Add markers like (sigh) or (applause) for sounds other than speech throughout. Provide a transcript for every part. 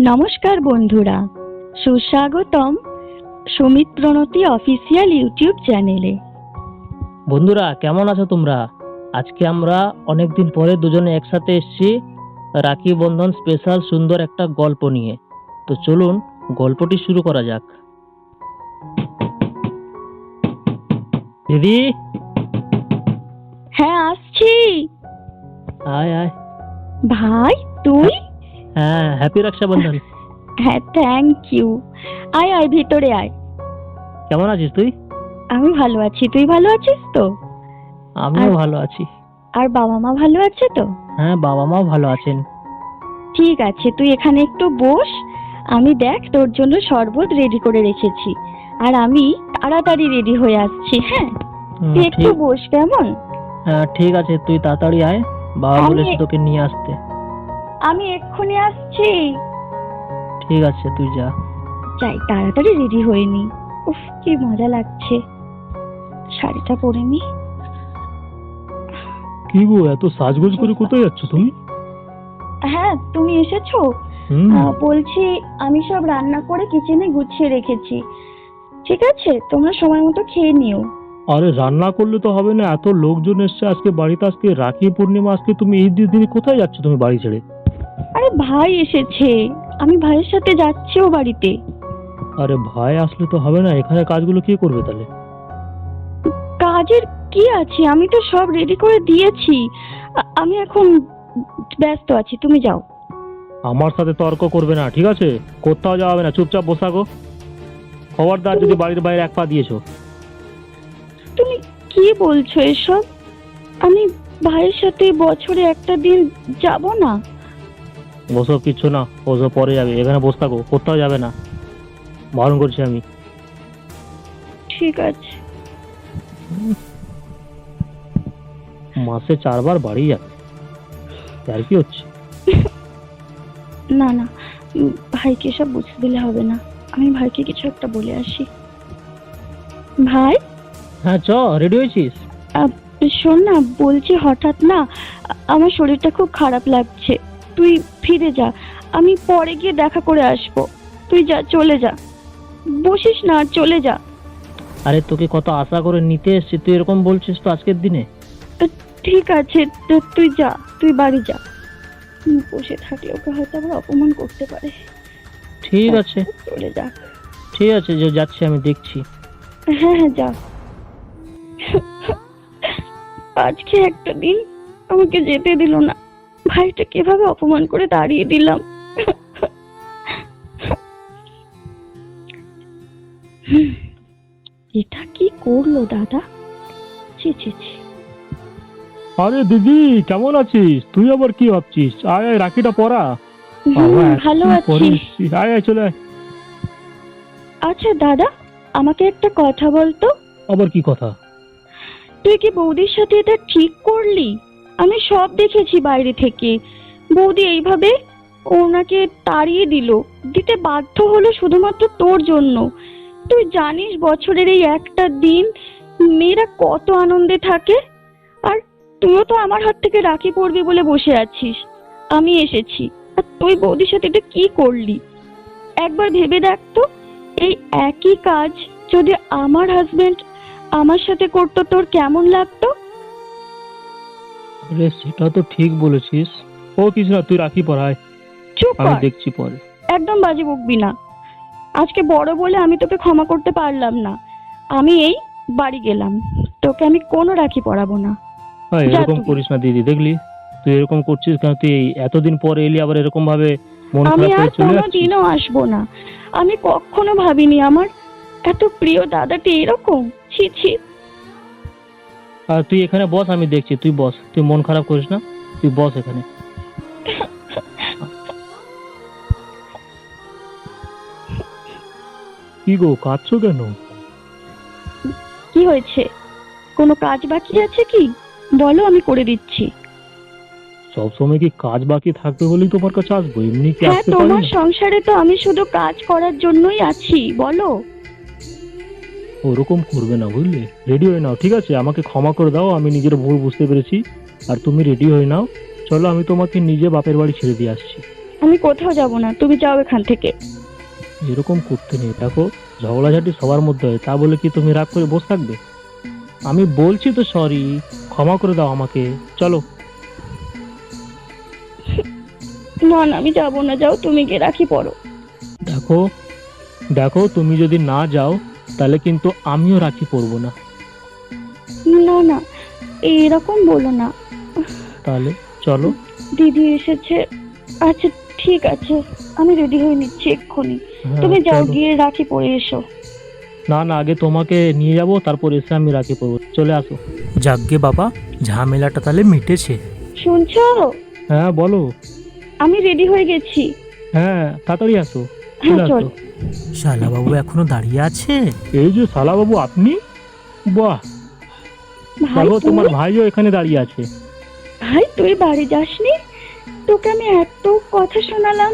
নমস্কার বন্ধুরা সুস্বাগতম সুমিত প্রণতি অফিসিয়াল ইউটিউব চ্যানেলে। বন্ধুরা কেমন আছো তোমরা? আজকে আমরা অনেকদিন পরে দুজনে একসাথে এসেছি রাখি বন্ধন স্পেশাল সুন্দর একটা গল্প নিয়ে। তো চলুন গল্পটি শুরু করা যাক। দিদি? হ্যাঁ আসছি। আয় আয়। ভাই তুই? হ্যাঁ হ্যাপি রক্ষাবন্ধন। (laughs) হ্যাঁ থ্যাংক ইউ আয় আয় ভিতরে আয়। কেমন আছিস তুই? আমি ভালো আছি। তুই ভালো আছিস তো? আমিও ভালো আছি। আর বাবা মা ভালো আছে তো? হ্যাঁ বাবা মাও ভালো আছেন। ঠিক আছে তুই এখানে একটু বস। আমি দেখ তোর জন্য শরবত রেডি করে রেখেছি। আর আমি তাড়াতাড়ি রেডি হয়ে আসছি হ্যাঁ? তুই একটু বস কেমন? হ্যাঁ, ঠিক আছে তুই তাড়াতাড়ি আয়। বাবা বলেছে তোকে নিয়ে আসতে। আমি এক্ষুনি আসছি। ঠিক আছে তুই যা। যাই তাড়াতাড়ি রেডি হয়ে নি। উফ কি মজা লাগছে। শাড়িটা পরে নি। কি গো এত সাজগোজ করে কোথায় যাচ্ছ তুমি? হ্যাঁ তুমি এসেছ? বলছি আমি সব রান্না করে কিচেনে গুছিয়ে রেখেছি। ঠিক আছে তোমরা সময় মতো খেয়ে নিও। আরে রান্না করলে তো হবে না এত লোকজন এসছে আজকে বাড়িতে আজকে রাখি পূর্ণিমা আজকে তুমি এই দিনে কোথায় যাচ্ছ তুমি বাড়ি ছেড়ে? আরে ভাই এসেছে। আমি ভাইয়ের সাথে যাচ্ছি ও বাড়িতে। আরে ভাই আসলে তো হবে না। এখানে কাজগুলো কে করবে তাহলে? কাজের কি আছে? আমি তো সব রেডি করে দিয়েছি। আ- আমি এখন ব্যস্ত আছি। তুমি যাও। আমার সাথে তর্ক করবে না ঠিক আছে? কোথাও যাওয়া হবে না। চুপচাপ বসাগো খবরদার যদি বাড়ির বাইরে এক পা দিয়েছ। তুমি কি বলছো এসব? আমি ভাইয়ের সাথে বছরে একটা দিন যাব না। ওসব কিচ্ছু না। ওসব পরে যাবে। এখানে বসে থাকো কোথাও যাবে না। বারণ করছি আমি। ঠিক আছে। মাসে চারবার বাড়ি যাবে। আর কি হচ্ছে? না না। ভাইকে সব বুঝতে দিলে হবে না। আমি ভাইকে কিছু একটা বলে আসি। ভাই? হ্যাঁ চ রেডি হয়েছিস? শোন না বলছি হঠাৎ না আমার শরীরটা খুব খারাপ লাগছে। তুই ফিরে যা আমি পরে গিয়ে দেখা করে আসব। তুই যা চলে যা। বসিস না চলে যা। আরে তোকে কত আশা করে নিতে এসছি তুই এরকম বলছিস তো আজকের দিনে? ঠিক আছে তো- তুই যা তুই বাড়ি যা। বসে থাকলে ওকে হয়তো আবার অপমান করতে পারে। ঠিক আছে। চলে যা। ঠিক আছে যে যাচ্ছি আমি দেখছি। হ্যাঁ হ্যাঁ যা। আজকে একটা দিন আমাকে যেতে দিল না। ভাইটা কীভাবে অপমান করে দাঁড়িয়ে দিলাম? এটা কি করল দাদা? ছি ছি ছি। আরে দিদি কেমন আছিস? তুই আবার কি ভাবছিস? আয় আয় রাখিটা পরা। ভালো আছি। আয় আয় চলে আচ্ছা দাদা আমাকে একটা কথা বলতো? আবার কি কথা? তুই কি বৌদির সাথে এটা ঠিক করলি? আমি সব দেখেছি বাইরে থেকে। বৌদি এইভাবে ওনাকে তাড়িয়ে দিল। দিতে বাধ্য হলো শুধুমাত্র তোর জন্য। তুই জানিস বছরের এই একটা দিন মেয়েরা কত আনন্দে থাকে? আর তুইও তো আমার হাত থেকে রাখি পড়বি বলে বসে আছিস। আমি এসেছি। আর তুই বৌদির সাথে এটা কি করলি? একবার ভেবে দেখ তো, এই একই কাজ যদি আমার হাজবেন্ড আমার সাথে করতো তোর কেমন লাগতো? আরে সেটা তো ঠিক বলেছিস। ও কিছু না তুই রাখি পড়ায়। চুপ আমি কর। দেখছি পরে। একদম বাজে বকবি না। আজকে বড় বলে আমি তোকে ক্ষমা করতে পারলাম না। আমি এই বাড়ি গেলাম। তোকে আমি কোনো রাখি পরাবো না। হ্যাঁ যা এরকম তুই। করিস না দিদি। দেখলি? তুই এরকম করছিস কেন? তুই এই এতদিন পরে এলি আবার এরকম ভাবে মন আমি খারাপ আর করে চলে কোনো যাচ্ছিস দিনও আসব না। আমি কখনো ভাবিনি আমার এত প্রিয় দাদাটি এরকম। ছি ছি। আর তুই এখানে বস আমি দেখছি। তুই বস। তুই মন খারাপ করিস না। তুই বস এখানে। কি গো কাঁদছো কেন? কি হয়েছে? কোনো কাজ বাকি আছে কি? বলো আমি করে দিচ্ছি। সবসময় কি কাজ বাকি থাকবে বলেই তোমার কাছে আসব? এমনি কি হ্যাঁ আসতে পারি তোমার না? সংসারে তো আমি শুধু কাজ করার জন্যই আছি বলো। ওরকম করবে না বুঝলে? রেডি হয়ে নাও ঠিক আছে? আমাকে ক্ষমা করে দাও আমি নিজের ভুল বুঝতে পেরেছি। আর তুমি রেডি হয়ে নাও। চলো আমি তোমাকে নিজে বাপের বাড়ি ছেড়ে দিয়ে আসছি। আমি কোথাও যাব না তুমি যাও এখান থেকে। এরকম করতে নেই দেখো ঝগড়াঝাটি সবার মধ্যে হয়। তা বলে কি তুমি রাগ করে বসে থাকবে? আমি বলছি তো সরি ক্ষমা করে দাও আমাকে। চলো। না না আমি যাব না যাও তুমি গিয়ে রাখি পড়ো। দেখো দেখো তুমি যদি না যাও তাহলে কিন্তু আমিও রাখি পরবো না। না না এরকম বলো না। তাহলে চলো। দিদি এসেছে। আচ্ছা ঠিক আছে। আমি রেডি হয়ে নিচ্ছি এক্ষুনি। হ্যাঁ, তুমি যাও গিয়ে রাখি পরে এসো। না না আগে তোমাকে নিয়ে যাব তারপর এসে আমি রাখি পরবো। চলে আসো। যাকগে বাবা ঝামেলাটা তাহলে মিটেছে। শুনছো? হ্যাঁ বলো। আমি রেডি হয়ে গেছি। হ্যাঁ তাড়াতাড়ি আসো। হ্যাঁ চলে চল। আসো শালাবাবু এখনও দাঁড়িয়ে আছে? এই যে শালাবাবু আপনি? বাহ! তুমি? তোমার ভাইও এখানে দাঁড়িয়ে আছে। ভাই তুই বাড়ি যাসনি? তোকে আমি এত কথা শোনালাম।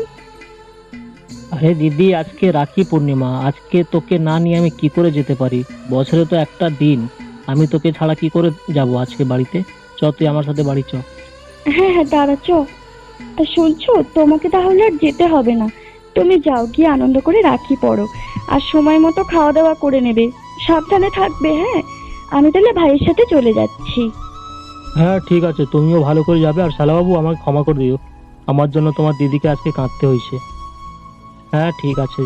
আরে দিদি আজকে রাখি পূর্ণিমা। আজকে তোকে না নিয়ে আমি কি করে যেতে পারি? বছরে তো একটা দিন। আমি তোকে ছাড়া কি করে যাব আজকে বাড়িতে? চ তুই আমার সাথে বাড়ি চ। হ্যাঁ হ্যাঁ দাঁড়াচ্ছ তা শুনছো? তোমাকে তাহলে আর যেতে হবে না। তুমি যাও গিয়ে আনন্দ করে রাখি পড়ো। আর সময় মতো খাওয়া দাওয়া করে নেবে। সাবধানে থাকবে হ্যাঁ? আমি তাহলে ভাইয়ের সাথে চলে যাচ্ছি। হ্যাঁ ঠিক আছে। তুমিও ভালো করে যাবে। আর শালাবাবু আমাকে ক্ষমা করে দিও। আমার জন্য তোমার দিদিকে আজকে কাঁদতে হয়েছে। হ্যাঁ ঠিক আছে।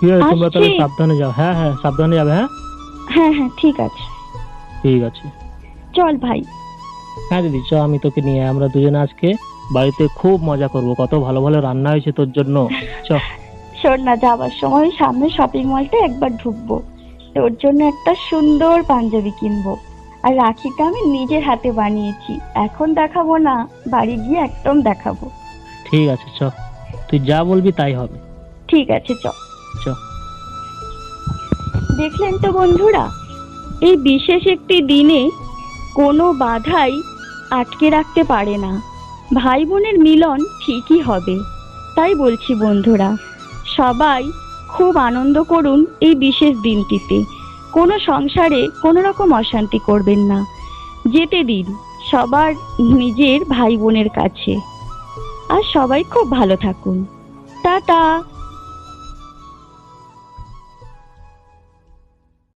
ঠিক আছে তোমরা তাহলে সাবধানে যাও। হ্যাঁ হ্যাঁ সাবধানে যাবে হ্যাঁ? হ্যাঁ হ্যাঁ ঠিক আছে। ঠিক আছে। চল ভাই। হ্যাঁ দিদি চ আমি তোকে নিয়ে আমরা দুজনে আজকে বাড়িতে খুব মজা করব। কত ভালো ভালো রান্না হয়েছে তোর জন্য। চ। শোন না যাওয়ার সময় সামনে শপিং মলটা একবার ঢুকবো। তোর জন্য একটা সুন্দর পাঞ্জাবি কিনবো। আর রাখিটা আমি নিজের হাতে বানিয়েছি। এখন দেখাবো না বাড়ি গিয়ে একদম দেখাবো। ঠিক আছে চ। তুই যা বলবি তাই হবে। ঠিক আছে চ। চ। দেখলেন তো বন্ধুরা এই বিশেষ একটি দিনে কোনো বাধাই আটকে রাখতে পারে না। ভাই বোনের মিলন ঠিকই হবে, তাই বলছি বন্ধুরা। সবাই খুব আনন্দ করুন এই বিশেষ দিনটিতে। কোনো সংসারে কোনো রকম অশান্তি করবেন না। যেতে দিন সবার নিজের ভাই বোনের কাছে। আর সবাই খুব ভালো থাকুন। টাটা!